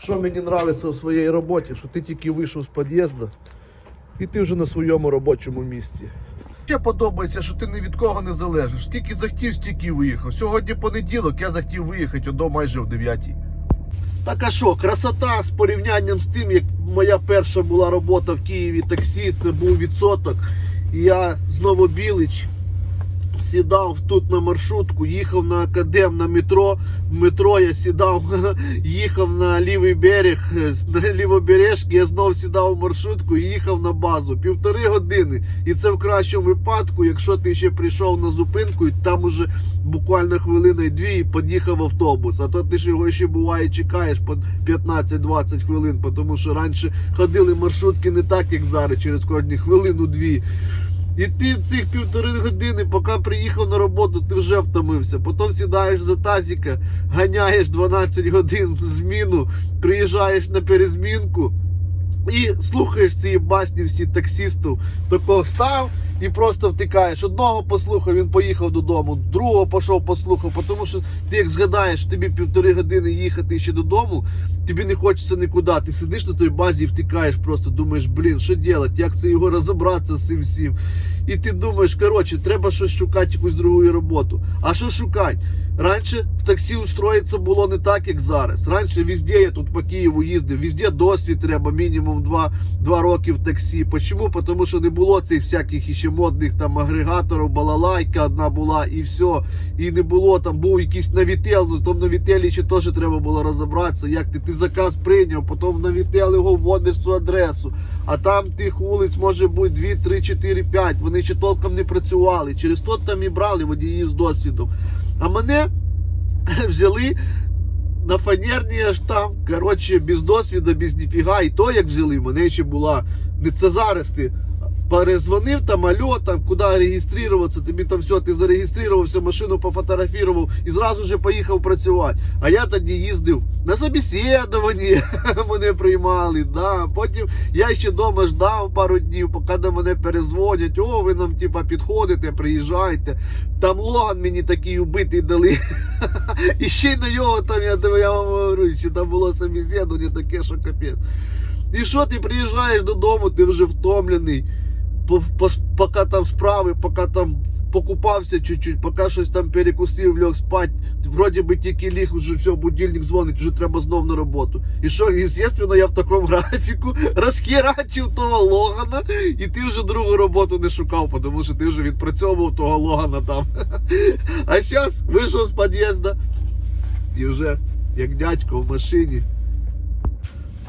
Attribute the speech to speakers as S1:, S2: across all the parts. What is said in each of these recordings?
S1: Що мені подобається у своїй роботі, що ти тільки вийшов з під'їзду і ти вже на своєму робочому місці. Ще подобається, що ти ні від кого не залежиш. Скільки захотів, стільки виїхав. Сьогодні понеділок, я захотів виїхати до майже в 9. Так а що, красота з порівнянням з тим, як моя перша була робота в Києві таксі, це був відсоток. Я знову білич сідав тут на маршрутку, їхав на академ на метро. В метро я сідав, їхав на лівий берег, на лівобережки, я знов сідав в маршрутку і їхав на базу. Півтори години. І це в кращому випадку, якщо ти ще прийшов на зупинку, і там уже буквально хвилина і дві і під'їхав автобус. А то ти ж його ще буває чекаєш по 15-20 хвилин, тому що раніше ходили маршрутки не так, як зараз, через кожні хвилину-дві. І ти цих півтори години, поки приїхав на роботу, ти вже втомився. Потім сідаєш за тазіка, ганяєш 12 годин зміну, приїжджаєш на перезмінку і слухаєш ці басні всі таксістів. Такого став і просто втикаєш. Одного послухав, він поїхав додому, другого пішов послухав, тому що ти як згадаєш, тобі півтори години їхати ще додому, тобі не хочеться нікуди. Ти сидиш на той базі і втикаєш, просто думаєш, блін, що робити, як це його розібратися з цим всім. І ти думаєш, коротше, треба щось шукати, якусь другу роботу. А що шукати? Раніше в таксі устроїтися було не так, як зараз. Раніше везде я тут по Києву їздив, везде досвід треба, мінімум 2, 2 роки в таксі. Почому? Тому що не було цих всяких іще модних там агрегаторів, балалайка одна була і все. І не було там, був якийсь навітел, ну там навітелі ще теж треба було розібратися, як ти, ти заказ прийняв, потім навітели його вводиш цю адресу. А там тих вулиць може бути 2, 3, 4, 5. Вони ще толком не працювали. Через то там і брали водіїв з досвідом. А мене взяли на фанерні аж там. Коротше, без досвіду, без ніфіга. І то як взяли, мене ще була. Не це зараз ти. Перезвонив там, альо, там, куди реєструватися, тобі там все, ти зареєструвався, машину пофотографував і зразу же поїхав працювати. А я тоді їздив на собеседування, мене приймали. Да. Потім я ще вдома ждав пару днів, поки до мене перезвонять. О, ви нам типа підходите, приїжджайте. Там Логан мені такий убитий дали. І ще й на нього там, я, я вам говорю, що там було собеседування таке, що капець. І що ти приїжджаєш додому, ти вже втомлений, по- по- поки там справи, поки там покупався чуть-чуть, поки щось там перекусив, лег спать, вроді би тільки ліг, уже все, будильник дзвонить, вже треба знов на роботу. І що, звісно, я в такому графіку розхерачив того Логана, і ти вже другу роботу не шукав, тому що ти вже відпрацьовував того Логана там. А зараз вийшов з під'їзду і вже як дядько в машині.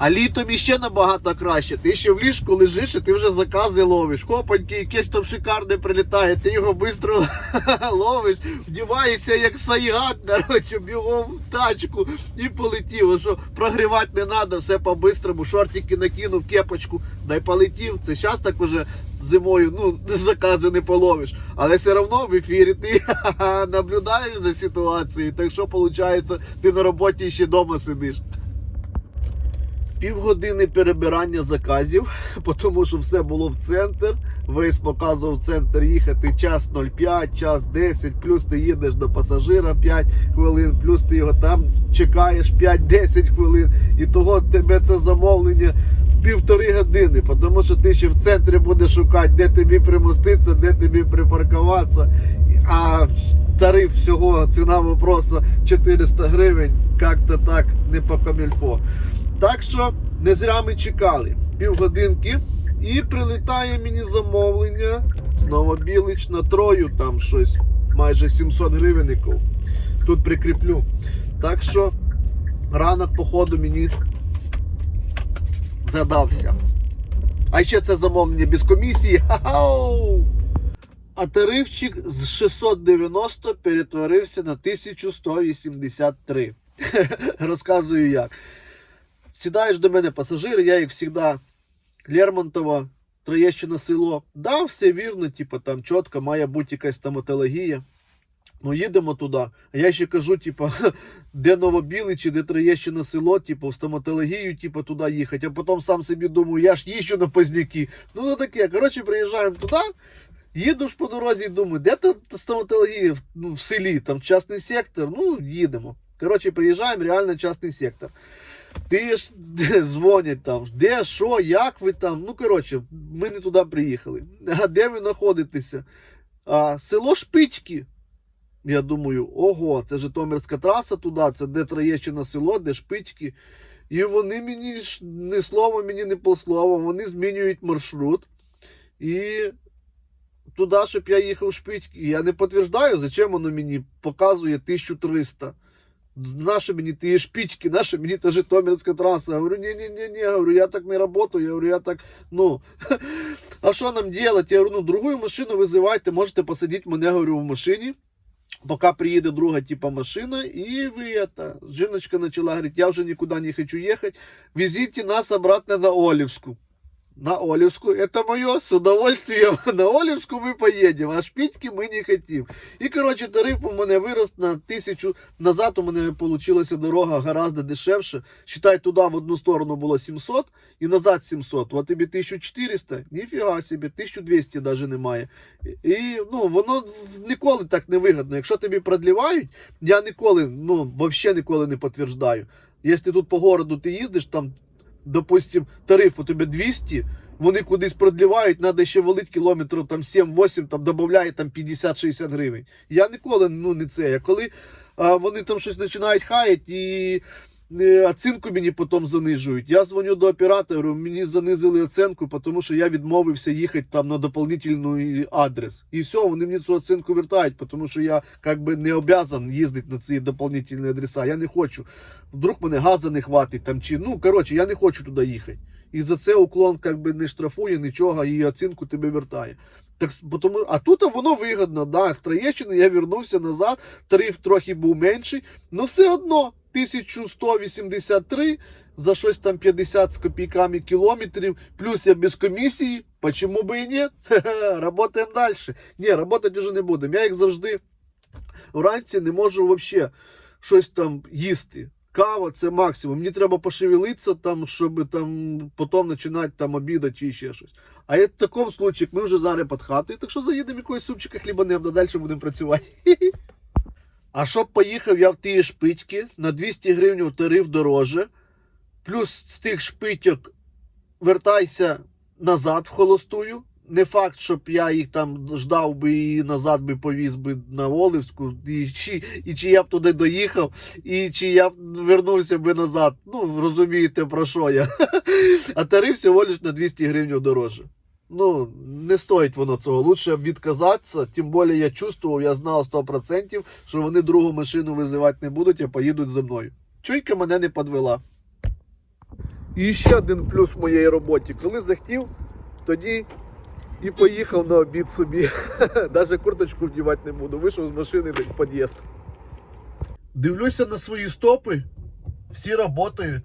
S1: А літом іще набагато краще. Ти ще в ліжку лежиш і ти вже закази ловиш. Хопаньки, якесь там шикарне прилітає, ти його швидко ловиш, вдіваєшся як сайгак, коротше, бігом в тачку і полетів. Що прогрівати не треба, все по-бистрому, шортики накинув, кепочку, дай полетів. Це зараз так уже зимою ну, закази не половиш. Але все одно в ефірі ти наблюдаєш за ситуацією. Так що виходить, ти на роботі ще вдома сидиш. Півгодини перебирання заказів, тому що все було в центр. Весь показував центр їхати час 0,5, час 10, плюс ти їдеш до пасажира 5 хвилин, плюс ти його там чекаєш 5-10 хвилин. І того тебе це замовлення в півтори години, тому що ти ще в центрі будеш шукати, де тобі примоститися, де тобі припаркуватися. А тариф всього ціна вопроса 400 гривень, як-то так, не по камільфо. Так що не зря ми чекали півгодинки і прилітає мені замовлення знову білич на трою, там щось майже 700 гривенників. Тут прикріплю. Так що ранок, походу, мені задався. А ще це замовлення без комісії. Ха-хау! А тарифчик з 690 перетворився на 1183. Розказую як. Сідаєш до мене пасажир, я як завжди, Лермонтова, Троєщина село. Да, все вірно, типу, там чітко має бути якась стоматологія. Ну, їдемо туди. А я ще кажу, типу, де Новобіличі, де Троєщина село, типу, в стоматологію, типу, туди їхати. А потім сам собі думаю, я ж їжджу на Позняки. Ну, ну таке. Коротше, приїжджаємо туди. Їдеш по дорозі і думаю, де тут стоматологія ну, в селі, там частний сектор. Ну, їдемо. Коротше, приїжджаємо, реально частний сектор. Ти ж дзвонять там, де, що, як ви там. Ну, коротше, ми не туди приїхали. А де ви знаходитеся? А, село Шпички. Я думаю, ого, це Житомирська траса туди, це де Троєщина село, де Шпички. І вони мені ні слово, мені не по слову, вони змінюють маршрут. І туди, щоб я їхав Шпички. Я не підтверждаю, зачем воно мені показує 1300. Наша мені ті шпички, наша мені та Житомирська траса. Я говорю, ні-ні-ні, говорю, я так не работаю, я говорю, я так, ну, а що нам делать? Я говорю, ну, другую машину визивайте, можете посадити мене, говорю, в машині, поки приїде друга типа машина, і ви это, жіночка почала говорити, я вже нікуди не хочу їхати, везите нас обратно на Олівську На Олевскую. Это мое с удовольствием. На Олевскую мы поедем, а шпитьки мы не хотим. І, коротше, тариф у мене вирос на тисячу. Назад у мене получилася дорога гораздо дешевше. Считай, туди в одну сторону було 700 і назад 700. От тобі 1400, ніфіга собі, 1200 навіть немає. І ну, воно ніколи так не вигідно. Якщо тобі продлівають, я ніколи, ну, взагалі ніколи не підтверждаю. Якщо тут по городу ти їздиш, там допустим, тариф у тебе 200, вони кудись продлівають, треба ще валити кілометрів там 7-8, там додає там 50-60 гривень. Я ніколи ну, не це. А коли а, вони там щось починають хаяти і оцінку мені потім занижують. Я дзвоню до оператора, мені занизили оцінку, тому що я відмовився їхати там на дополнительний адрес. І все, вони мені цю оцінку вертають, тому що я как би не обязан їздити на ці дополнительні адреса. Я не хочу. Вдруг мене газа не хватить там чи ну коротше, я не хочу туди їхати. І за це уклон как би не штрафує нічого і оцінку тебе вертає. Так, тому, а тут воно вигідно, да, з Троєщини я вернувся назад, тариф трохи був менший, але все одно 1183 за щось там 50 з копійками кілометрів, плюс я без комісії, почему би і ні? Работаємо далі. Ні, работати вже не будемо. Я як завжди вранці не можу взагалі щось там їсти. Кава це максимум. Мені треба пошевелитися, там, щоб там потім починати там обідати чи ще щось. А як в такому случаї, ми вже зараз під хатою, так що заїдемо якогось супчика хлібанем, а далі будемо працювати. А щоб поїхав я в ті шпитьки на 200 гривень тариф дороже, плюс з тих шпитьок вертайся назад в холостую. Не факт, щоб я їх там ждав би і назад би повіз би на Оливську, і чи, і чи я б туди доїхав, і чи я б вернувся би назад. Ну, розумієте про що я. А тариф всього лиш на 200 гривень дороже. Ну, не стоїть воно цього. Лучше відказатися. Тим більше я чувствував, я знав 100%, що вони другу машину визивати не будуть, а поїдуть за мною. Чуйка мене не підвела. І ще один плюс в моїй роботі. Коли захотів, тоді і поїхав на обід собі. Навіть курточку вдівати не буду. Вийшов з машини в під'їзд. Дивлюся на свої стопи, всі працюють.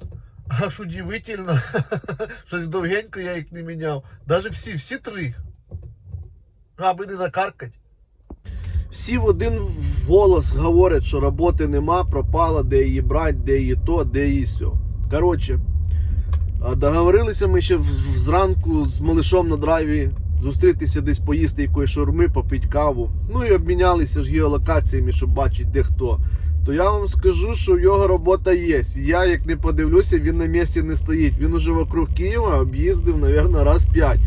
S1: Аж удивительно. Щось довгенько я їх не міняв. Навіть всі, всі три. Аби не накаркать. Всі в один голос говорять, що роботи нема, пропала, де її брати, де її то, де її сьо. Коротше, договорилися ми ще зранку з малишом на драйві зустрітися десь поїсти якоїсь шаурми, попити каву. Ну і обмінялися ж геолокаціями, щоб бачити, де хто. То я вам скажу, що його робота є. Я, як не подивлюся, він на місці не стоїть. Він уже вокруг Києва об'їздив, мабуть, раз п'ять.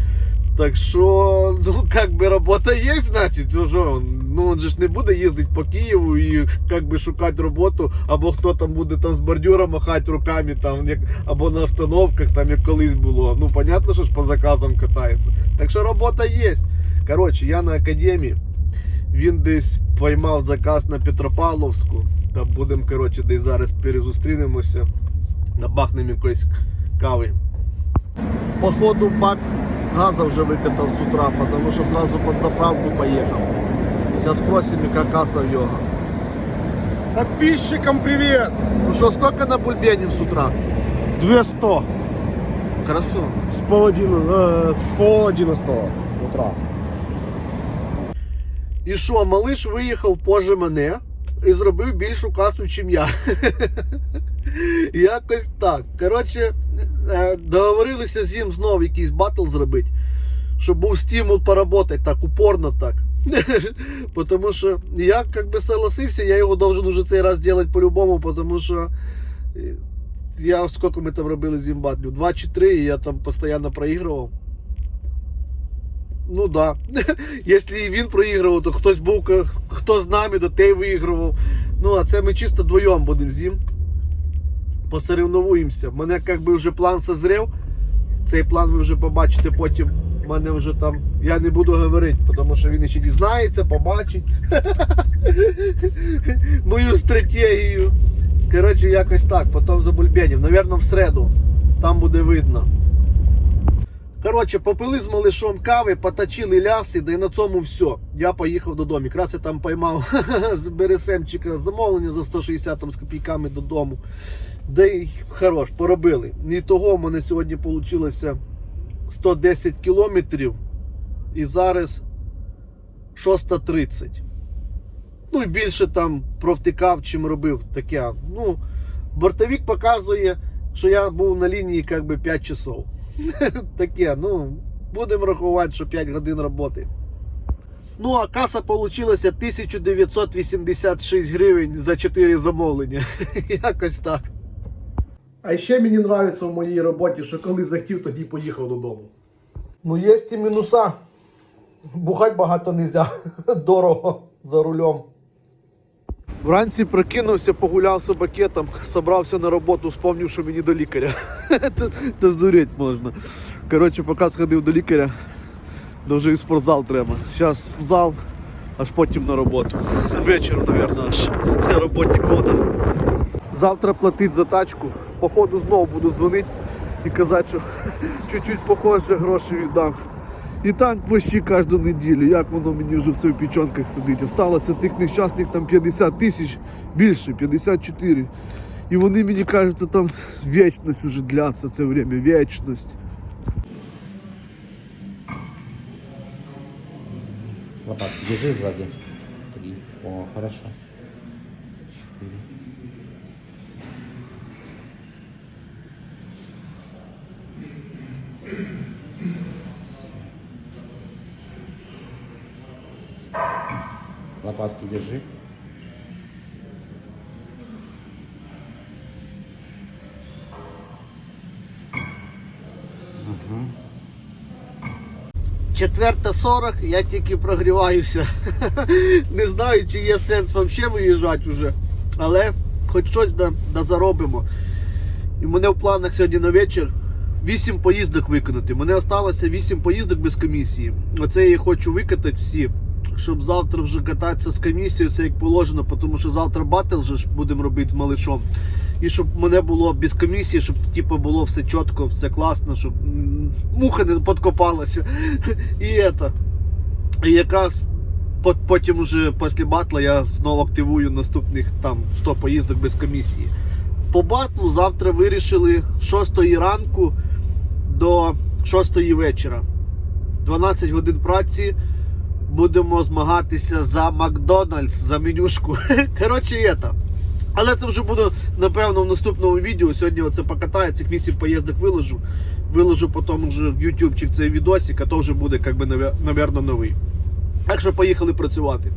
S1: Так що, ну, как би робота є, значить, ну, ну, він же ж не буде їздити по Києву і как би шукати роботу, або хто там буде там з бордюра махати руками, там, як, або на остановках, там, як колись було. Ну, понятно, що ж по заказам катається. Так що робота є. Коротше, я на академії. Він десь поймав заказ на Петропавловську. Та будемо, коротше, десь зараз перезустрінемося. Набахнемо якоїсь кави. Походу бак газа вже викатав з утра, тому що сразу під заправку поїхав. Зараз спросимо, яка каса в його.
S2: Подписчикам привет!
S1: Ну що, скільки на бульбенів з утра?
S2: 200
S1: Красу.
S2: с пол, один, э, с пол одиннадцатого утра.
S1: І що, малиш виїхав позже мене і зробив більшу касу, ніж я. Якось так. Коротше, е, договорилися з ним знову якийсь батл зробити, щоб був стимул поработати так, упорно так. Потому що я как би согласився, я його должен уже цей раз делать по-любому, потому що е, я скільки ми там робили зімбадлю? Два чи три, і я там постійно проігрував. Ну да. Якщо він проігрував, то хтось був, хто з нами, то той виігрував. Ну, а це ми чисто вдвоєм будемо зім. Посоревнуємося. У мене як би вже план созрів. Цей план ви вже побачите потім. У мене вже там. Я не буду говорити, тому що він ще дізнається, побачить мою стратегію. Коротше, якось так, потім за бульбенів. Навірно, в середу. Там буде видно. Коротше, попили з малишом кави, поточили ляси, да і на цьому все. Я поїхав додому. Якраз я там поймав з БРСМчика замовлення за 160 там, з копійками додому. Да й хорош, поробили. І того в мене сьогодні вийшло 110 кілометрів. І зараз 6.30. Ну і більше там провтикав, чим робив таке. Ну, бортовик показує, що я був на лінії як би 5 часов. Таке, ну, будемо рахувати, що 5 годин роботи. Ну, а каса получилася 1986 гривень за 4 замовлення. Якось так.
S2: А ще мені подобається в моїй роботі, що коли захотів, тоді поїхав додому.
S1: Ну, є і мінуса. Бухать багато не можна. Дорого за рулем. Вранці прокинувся, погуляв з бакетом, собрався на роботу, вспомнив, що мені до лікаря. Та- здуріть можна. Коротше, поки сходив до лікаря, то вже і спортзал треба. Зараз в зал, аж потім на роботу. З мабуть, аж на роботі кода. Завтра платить за тачку. Походу знову буду дзвонити і казати, що чуть-чуть похоже гроші віддам. І так почти кожну неділю, як воно мені вже все в пічонках сидить. Осталося тих нещасних там 50 тисяч, більше, 54. І вони мені кажеться, там вічність уже дляться це время, вічність.
S3: Лопатки держи сзади. Три. О, хорошо. Лопатки держи.
S1: Четверта 40, я тільки прогріваюся. Не знаю, чи є сенс взагалі виїжджати вже. Але хоч щось да, да заробимо. І в мене в планах сьогодні на вечір 8 поїздок виконати. Мене залишилося 8 поїздок без комісії. Оце я хочу викатати всі. Щоб завтра вже кататися з комісією, все як положено, тому що завтра батл же ж будемо робити малишом. І щоб мене було без комісії, щоб типу, було все чітко, все класно, щоб муха не подкопалася. І это. І якраз потім уже після батла я знову активую наступних там 100 поїздок без комісії. По батлу завтра вирішили з 6 ранку до 6 вечора. 12 годин праці. Будемо змагатися за Макдональдс, за менюшку. Коротше, є там. Але це вже буде, напевно, в наступному відео. Сьогодні оце покатаю, цих 8 поїздок виложу. Виложу потім вже в ютубчик цей відосик, а то вже буде, як би, навірно, новий. Так що поїхали працювати.